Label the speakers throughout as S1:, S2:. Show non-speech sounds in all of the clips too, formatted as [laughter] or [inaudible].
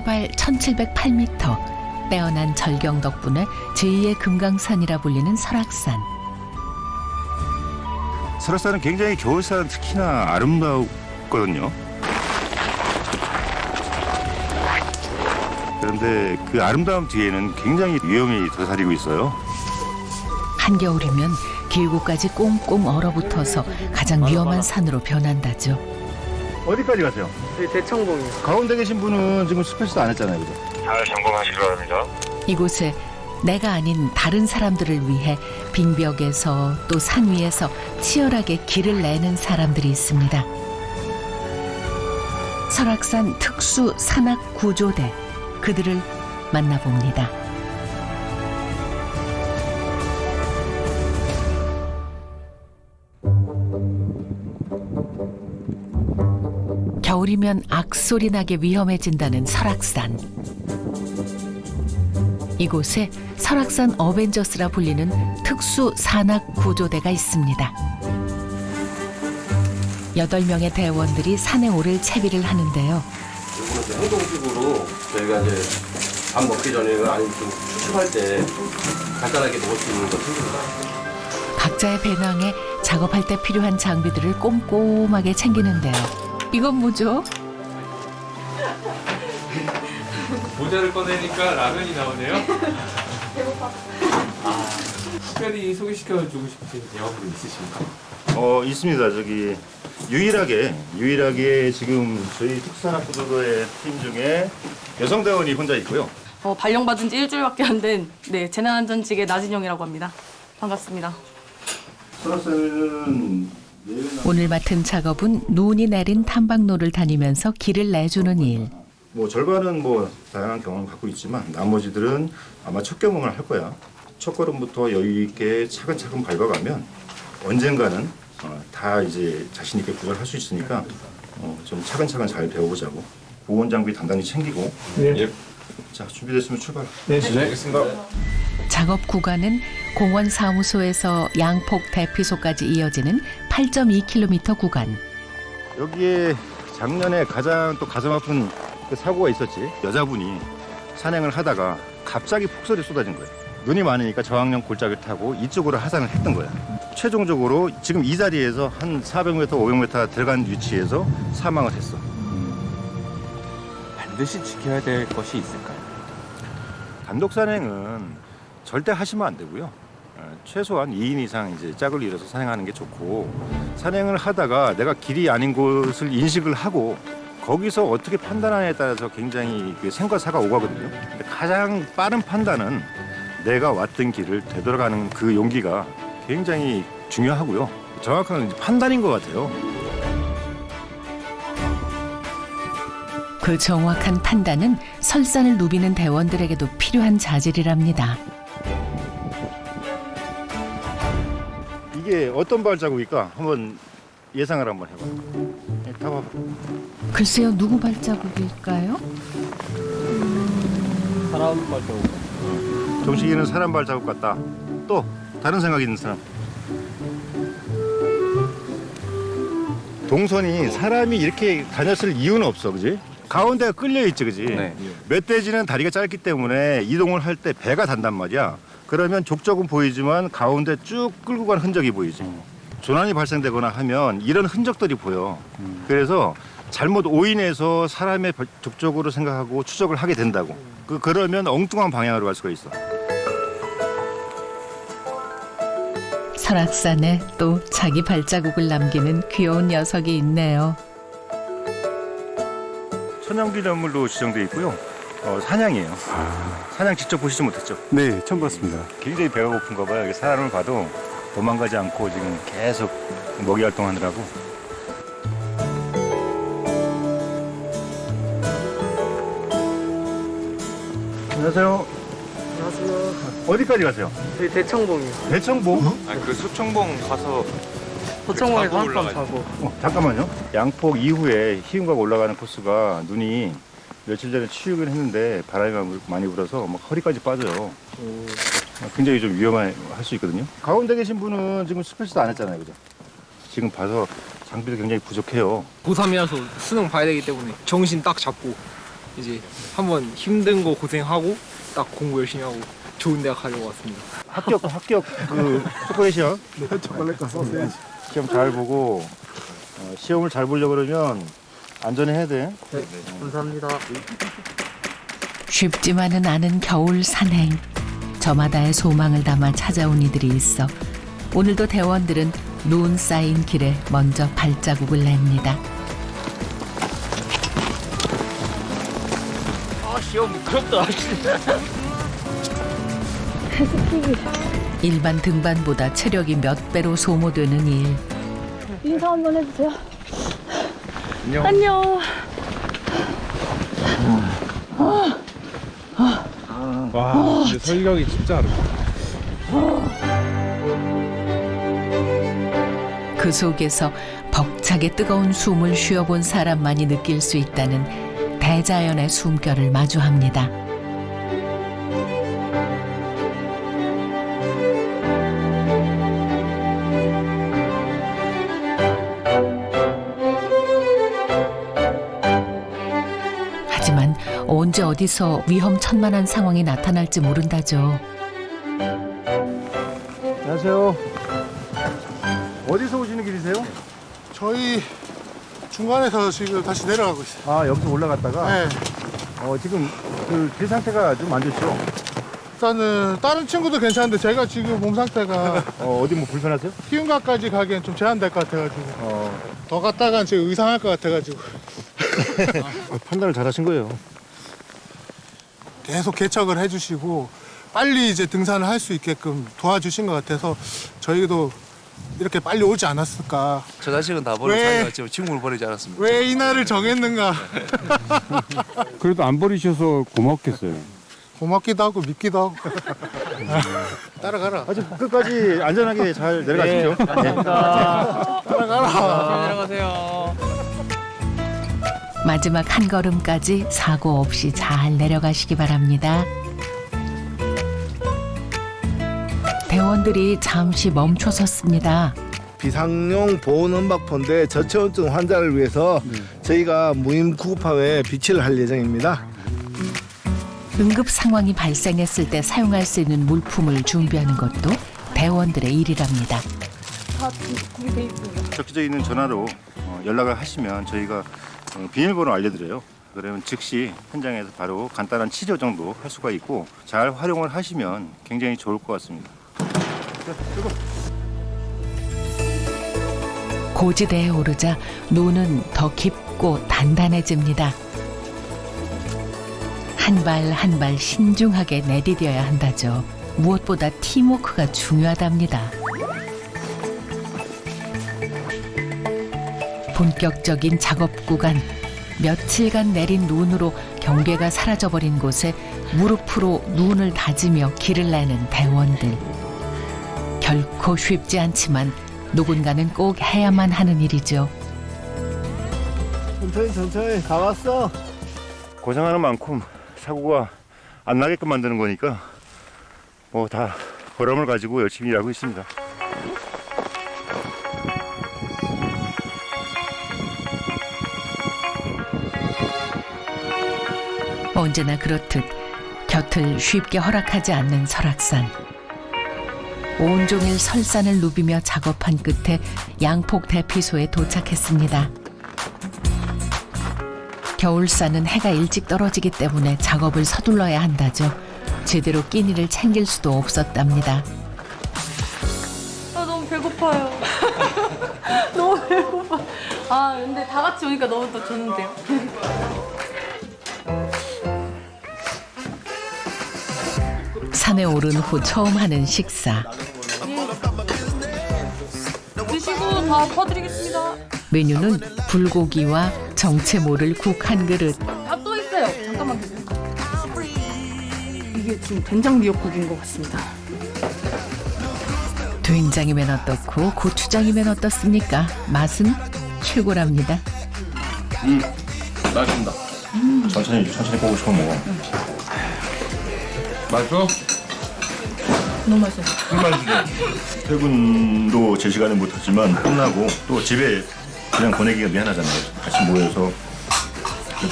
S1: 해발 1708m 빼어난 절경 덕분에 제2의 금강산이라 불리는 설악산.
S2: 설악산은 굉장히 겨울산 특히나 아름다웠거든요. 그런데 그 아름다움 뒤에는 굉장히 위험이 도사리고 있어요.
S1: 한겨울이면 길고까지 꽁꽁 얼어붙어서 가장 위험한 산으로 변한다죠.
S2: 어디까지 가세요?
S3: 대청봉이요.
S2: 가운데 계신 분은 지금 스페셜도 안 했잖아요, 그죠?
S4: 잘 점검하시기 바랍니다.
S1: 이곳에 내가 아닌 다른 사람들을 위해 빙벽에서 또 산 위에서 치열하게 길을 내는 사람들이 있습니다. 설악산 특수 산악 구조대 그들을 만나봅니다. 겨울이면 악소리 나게 위험해진다는 설악산. 이곳에 설악산 어벤져스라 불리는 특수 산악 구조대가 있습니다. 여덟 명의 대원들이 산에 오를 채비를 하는데요.
S5: 이제 행동식으로 저희가 이제 밥 먹기 전에 아니면 좀 추측할 때 간단하게 먹을 수 있는 거 챙깁니다.
S1: 각자의 배낭에 작업할 때 필요한 장비들을 꼼꼼하게 챙기는데요. 이건 뭐죠?
S6: 모자를 꺼내니까 라면이 나오네요. 배고파. 아, 특별히 소개시켜주고 싶은 영화분 있으십니까?
S2: 어, 있습니다. 저기 유일하게 유일하게 지금 저희 특산학부도의 팀 중에 여성 대원이 혼자 있고요.
S7: 어, 발령받은 지 일주일밖에 안 된 네, 재난안전직의 나진영이라고 합니다. 반갑습니다.
S2: 설악산은
S1: 오늘 맡은 작업은 눈이 내린 탐방로를 다니면서 길을 내주는 일.
S2: 뭐 절반은 뭐 다양한 경험을 갖고 있지만 나머지들은 아마 첫 경험을 할 거야. 첫 걸음부터 여유 있게 차근차근 밟아가면 언젠가는 어, 다 이제 자신 있게 구절할 수 있으니까 어, 좀 차근차근 잘 배워보자고. 보온 장비 단단히 챙기고. 예. 자 준비됐으면 출발. 네, 알겠습니다.
S1: 작업 구간은 공원 사무소에서 양폭 대피소까지 이어지는 8.2km 구간.
S2: 여기에 작년에 가장 또 가슴 아픈 그 사고가 있었지. 여자분이 산행을 하다가 갑자기 폭설이 쏟아진 거예요. 눈이 많으니까 저항령 골짜기를 타고 이쪽으로 하산을 했던 거야. 최종적으로 지금 이 자리에서 한 400m, 500m 들어간 위치에서 사망을 했어.
S6: 반드시 지켜야 될 것이 있을까요?
S2: 단독 산행은 절대 하시면 안 되고요. 어, 최소한 2인 이상 이제 짝을 이뤄서 산행하는 게 좋고 산행을 하다가 내가 길이 아닌 곳을 인식을 하고 거기서 어떻게 판단하냐에 따라서 굉장히 그 생과 사가 오가거든요. 가장 빠른 판단은 내가 왔던 길을 되돌아가는 그 용기가 굉장히 중요하고요. 정확한 판단인 것 같아요.
S1: 그 정확한 판단은 설산을 누비는 대원들에게도 필요한 자질이랍니다.
S2: 이게 어떤 발자국일까? 한번 예상을 한번 해봐. 네, 타봐봐.
S1: 글쎄요, 누구 발자국일까요?
S5: 사람 말도
S2: 정식이는 사람 발자국 같다. 또 다른 생각 있는 사람. 동선이 사람이 이렇게 다녔을 이유는 없어, 그지? 가운데가 끌려 있지, 그지?
S6: 네.
S2: 멧돼지는 다리가 짧기 때문에 이동을 할 때 배가 단단 말이야. 그러면 족적은 보이지만 가운데 쭉 끌고 간 흔적이 보이지. 조난이 발생되거나 하면 이런 흔적들이 보여. 그래서 잘못 오인해서 사람의 발- 족적으로 생각하고 추적을 하게 된다고. 그 그러면 엉뚱한 방향으로 갈 수가 있어.
S1: 설악산에 또 자기 발자국을 남기는 귀여운 녀석이 있네요.
S2: 천연기념물로 지정돼 있고요. 어, 사냥이에요. 사냥 직접 보시지 못했죠?
S8: 네, 처음 봤습니다.
S2: 굉장히 배가 고픈가 봐요. 이게 사람을 봐도 도망가지 않고 지금 계속 먹이 활동하느라고. 안녕하세요.
S3: 안녕하세요.
S2: 어디까지 가세요?
S3: 저희 대청봉이요.
S2: 대청봉?
S6: 아, 그 소청봉 가서
S3: 도청봉에서
S6: 자고
S3: 한밤
S6: 올라가죠.
S3: 자고.
S2: 어, 잠깐만요. 양폭 이후에 희운각 올라가는 코스가 눈이 며칠 전에 치우긴 했는데 바람이 많이 불어서 막 허리까지 빠져요. 어, 굉장히 좀 위험할 수 있거든요. 가운데 계신 분은 지금 스페셜도 안 했잖아요, 그죠? 지금 봐서 장비도 굉장히 부족해요.
S9: 고3이라서 수능 봐야 되기 때문에 정신 딱 잡고
S4: 이제 한번 힘든 거 고생하고 딱 공부 열심히 하고 좋은 대학 가려고 왔습니다.
S2: 합격 합격 그 [laughs] 초콜릿이요. 네, 초콜릿 써야지. 시험 잘 보고 어, 시험을 잘 보려고 그러면 안전히 해야 돼.
S3: 감사합니다.
S1: 쉽지만은 않은 겨울 산행. 저마다의 소망을 담아 찾아온 이들이 있어 오늘도 대원들은 눈 쌓인 길에 먼저 발자국을 냅니다.
S4: 아 시험 무섭다.
S1: 일반 등반보다 체력이 몇 배로 소모되는 일.
S7: 인사 한번 해주세요. 안녕.
S4: 와 근데 설력이 진짜 어렵다.
S1: 그 속에서 벅차게 뜨거운 숨을 쉬어본 사람만이 느낄 수 있다는 대자연의 숨결을 마주합니다. 언제 어디서 위험천만한 상황이 나타날지 모른다죠.
S2: 안녕하세요. 어디서 오시는 길이세요?
S8: 저희 중간에서 지금 다시 내려가고 있어요.
S2: 아 여기서 올라갔다가
S8: 네.
S2: 어, 지금 그길 상태가 좀 안 좋죠?
S8: 일단은 다른 친구도 괜찮은데 제가 지금 몸 상태가 [laughs]
S2: 어, 어디 뭐 불편하세요?
S8: 희운가까지 가기엔 좀 제한될 것 같아가지고
S2: 어,
S8: 더 갔다간 제가 의상할 것 같아가지고 [laughs]
S2: 판단을 잘하신 거예요.
S8: 계속 개척을 해주시고 빨리 이제 등산을 할 수 있게끔 도와주신 것 같아서 저희도 이렇게 빨리 오지 않았을까.
S9: 저 자식은 다
S8: 왜?
S9: 버리고 살려왔지만 친구를 버리지 않았습니다.
S8: 왜 이 날을 정했는가. [laughs]
S10: 그래도 안 버리셔서 고맙겠어요.
S8: 고맙기도 하고 믿기도 하고. [laughs] 따라가라.
S2: 아주 끝까지 안전하게 잘 내려가십시오. 네.
S1: 마지막 한 걸음까지 사고 없이 잘 내려가시기 바랍니다. 대원들이 잠시 멈춰 섰습니다.
S11: 비상용 보온 음박포인데 저체온증 환자를 위해서 저희가 무임 구급함에 비치를 할 예정입니다.
S1: 응급 상황이 발생했을 때 사용할 수 있는 물품을 준비하는 것도 대원들의 일이랍니다.
S2: 적혀져 있는 전화로 어, 연락을 하시면 저희가 어, 비밀번호 알려드려요. 그러면 즉시 현장에서 바로 간단한 치료 정도 할 수가 있고 잘 활용을 하시면 굉장히 좋을 것 같습니다.
S1: 고지대에 오르자 눈은 더 깊고 단단해집니다. 한 발 한 발 신중하게 내디뎌야 한다죠. 무엇보다 팀워크가 중요하답니다. 본격적인 작업 구간. 며칠간 내린 눈으로 경계가 사라져버린 곳에 무릎으로 눈을 다지며 길을 내는 대원들. 결코 쉽지 않지만 누군가는 꼭 해야만 하는 일이죠.
S11: 천천히 천천히 다 왔어.
S2: 고생하는 만큼 사고가 안 나게끔 만드는 거니까 뭐 다 보람을 가지고 열심히 일하고 있습니다.
S1: 언제나 그렇듯 곁을 쉽게 허락하지 않는 설악산. 온종일 설산을 누비며 작업한 끝에 양폭 대피소에 도착했습니다. 겨울산은 해가 일찍 떨어지기 때문에 작업을 서둘러야 한다죠. 제대로 끼니를 챙길 수도 없었답니다.
S7: 아 너무 배고파요. [laughs] 너무 배고파. 아 근데 다 같이 오니까 너무 더 좋은데요.
S1: 산에 오른 후 처음 하는 식사.
S7: 드시고 다 퍼드리겠습니다.
S1: 메뉴는 불고기와 정체 모를 국 한 그릇.
S7: 아 또 있어요. 잠깐만 기다려. 이게 지금 된장 미역국인 것 같습니다.
S1: 된장이면 어떻고 고추장이면 어떻습니까? 맛은 최고랍니다.
S5: 맛있습니다.
S2: 천천히 천천히 보고 싶어 먹어.
S6: 맛있어?
S7: 너무 맛있어요.
S2: 퇴근도 제 시간에 못하지만 끝나고 또 집에 그냥 보내기가 미안하잖아요. 같이 모여서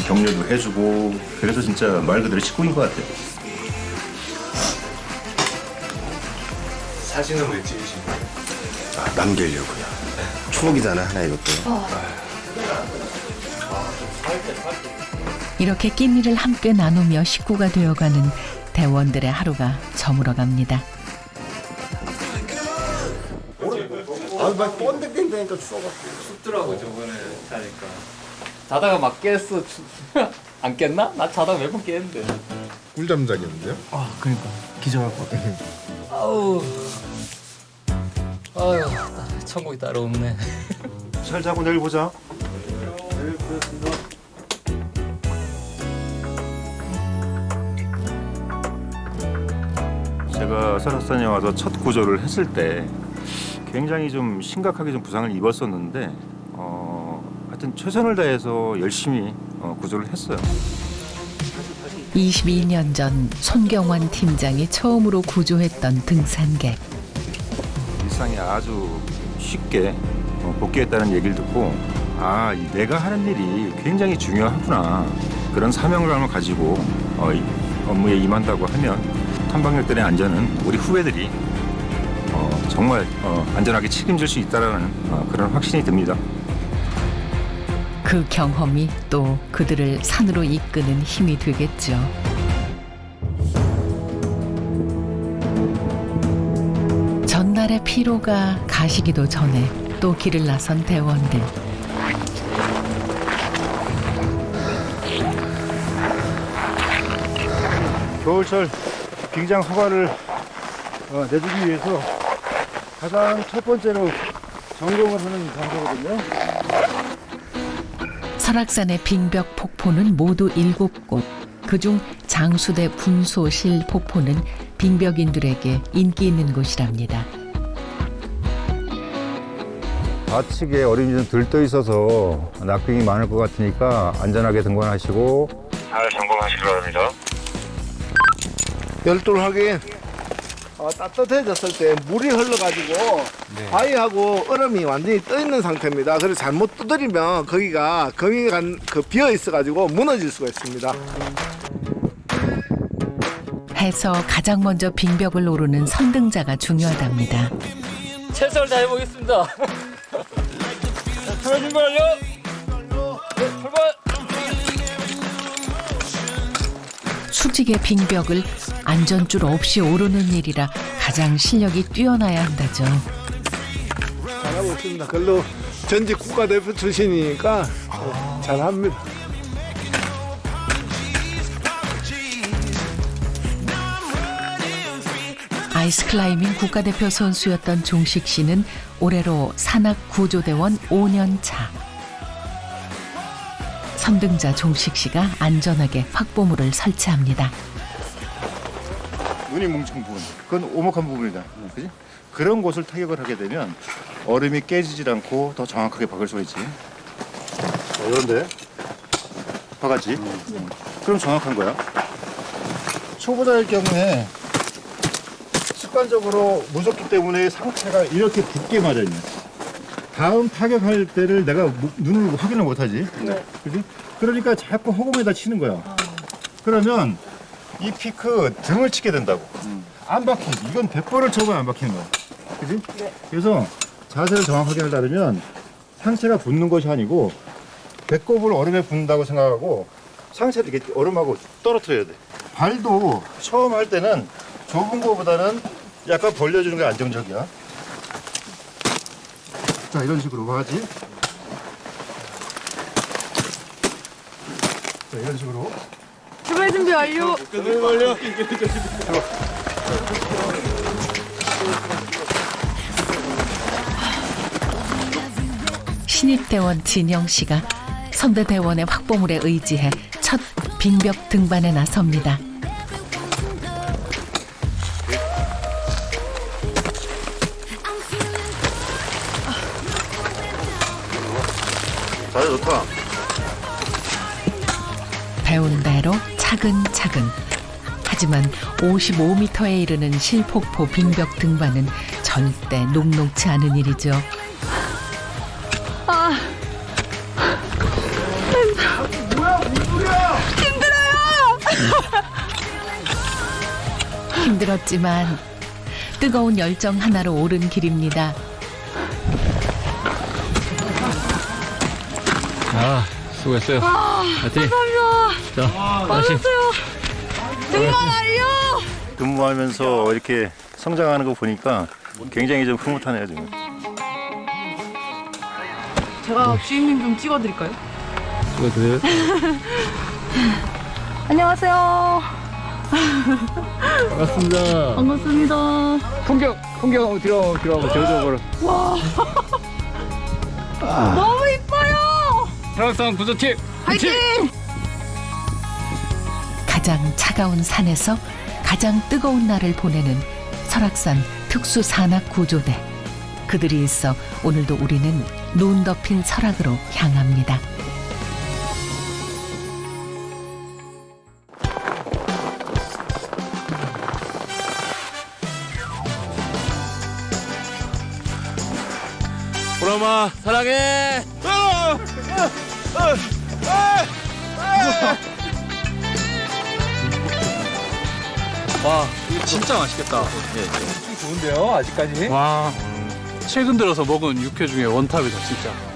S2: 격려도 해주고 그래서 진짜 말 그대로 식구인 것 같아요.
S9: 사진은 왜 찍으신 거예요?
S5: 아, 남기려고요. 추억이잖아 하나 이것도.
S1: 이렇게 끼니를 함께 나누며 식구가 되어가는 대원들의 하루가 저물어갑니다.
S5: 아 막 번득된다니까 추워가.
S6: 춥더라고 저번에 자니까. 자다가 막 깼어. [laughs] 안 깼나? 나 자다가 몇 번 깼는데.
S8: 꿀잠 자겠는데요?
S4: 아 그러니까 기절할 것 같아.
S6: 아우. 아유, 천국이 따로 없네. [laughs]
S2: 잘 자고 내일 보자. 제가 설악산에 와서 첫 구조를 했을 때 굉장히 좀 심각하게 좀 부상을 입었었는데 어, 하여튼 최선을 다해서 열심히 어, 구조를 했어요.
S1: 22년 전 손경환 팀장이 처음으로 구조했던 등산객.
S2: 일상이 아주 쉽게 어, 복귀했다는 얘기를 듣고 아 이 내가 하는 일이 굉장히 중요하구나 그런 사명감을 가지고 어, 이 업무에 임한다고 하면 탐방객들의 안전은 우리 후배들이 어, 정말 어, 안전하게 책임질 수 있다라는 어, 그런 확신이 듭니다.
S1: 그 경험이 또 그들을 산으로 이끄는 힘이 되겠죠. 전날의 피로가 가시기도 전에 또 길을 나선 대원들.
S2: 겨울철 빙장 허가를 어, 내주기 위해서 가장 첫 번째로 점검을 하는 장소거든요.
S1: 설악산의 빙벽 폭포는 모두 일곱 곳. 그중 장수대 분소실 폭포는 빙벽인들에게 인기 있는 곳이랍니다.
S2: 좌측에 얼음이 좀 들떠 있어서 낙빙이 많을 것 같으니까 안전하게 등반하시고 잘 점검하시기 바랍니다.
S11: 열돌 확인. 어, 따뜻해졌을 때 물이 흘러가지고 바위하고 얼음이 완전히 떠 있는 상태입니다. 그래서 잘못 두드리면 거기가 거미가 간- 그 비어 있어가지고 무너질 수가 있습니다.
S1: 해서 가장 먼저 빙벽을 오르는 선등자가 중요하답니다.
S6: 최선을 다해 보겠습니다. 출발 준비하려. 네, 출발.
S1: 수직의 빙벽을 안전줄 없이 오르는 일이라 가장 실력이 뛰어나야 한다죠.
S11: 잘하고 있습니다. 그걸로 전직 국가대표 출신이니까 네, 잘합니다.
S1: 아이스클라이밍 국가대표 선수였던 종식 씨는 올해로 산악 구조대원 5년 차. 선등자 종식 씨가 안전하게 확보물을 설치합니다.
S2: 눈이 뭉친 부분, 그건 오목한 부분이다. 그지? 그런 곳을 타격을 하게 되면 얼음이 깨지질 않고 더 정확하게 박을 수가 있지. 어, 이런데 박았지. 그럼 정확한 거야. 초보자일 경우에 습관적으로 무섭기 때문에 상체가 이렇게 붙게 있네. 다음 타격할 때를 내가 무- 눈으로 확인을 못하지. 그지? 그러니까 자꾸 허공에다 치는 거야. 그러면 이 피크 등을 치게 된다고. 안 박히지. 이건 100번을 쳐봐야 안 박히는 거야. 그지? 그래서 자세를 정확하게 하려면 상체가 붙는 것이 아니고 배꼽을 얼음에 붙는다고 생각하고 상체를 이렇게 얼음하고 떨어뜨려야 돼. 발도 처음 할 때는 좁은 거보다는 약간 벌려주는 게 안정적이야. 자, 이런 식으로 하지. 자, 이런 식으로.
S7: 출발 준비 완료.
S1: 신입대원 진영 씨가 선대대원의 확보물에 의지해 첫 빙벽 등반에 나섭니다.
S2: 뭐야?
S1: 배운 대로 차근차근. 하지만 55m에 이르는 실폭포 빙벽 등반은 절대 녹록치 않은 일이죠. 아, 뭐야? [laughs] 힘들었지만 뜨거운 열정 하나로 오른 길입니다.
S6: 아, 수고했어요. 파이팅. 자, 다시.
S7: 정말요?
S2: 근무하면서 이렇게 성장하는 거 보니까 굉장히 좀 흐뭇하네요 지금.
S7: 제가 주임님 좀 찍어드릴까요?
S6: 수고했어요. [laughs]
S7: 안녕하세요.
S6: 반갑습니다.
S7: 반갑습니다.
S6: 풍경, 풍경 뒤로, 뒤로 하고 저쪽으로.
S7: 너무
S6: 태락산 구조팀
S7: 화이팅!
S1: 가장 차가운 산에서 가장 뜨거운 날을 보내는 설악산 특수 산악 구조대. 그들이 있어 오늘도 우리는 눈 덮인 설악으로 향합니다.
S9: 보람아 사랑해.
S4: 와 이거 진짜 맛있겠다. 좋은데요 아직까지?
S10: 와 최근 들어서 먹은 육회 중에 원탑이다 진짜.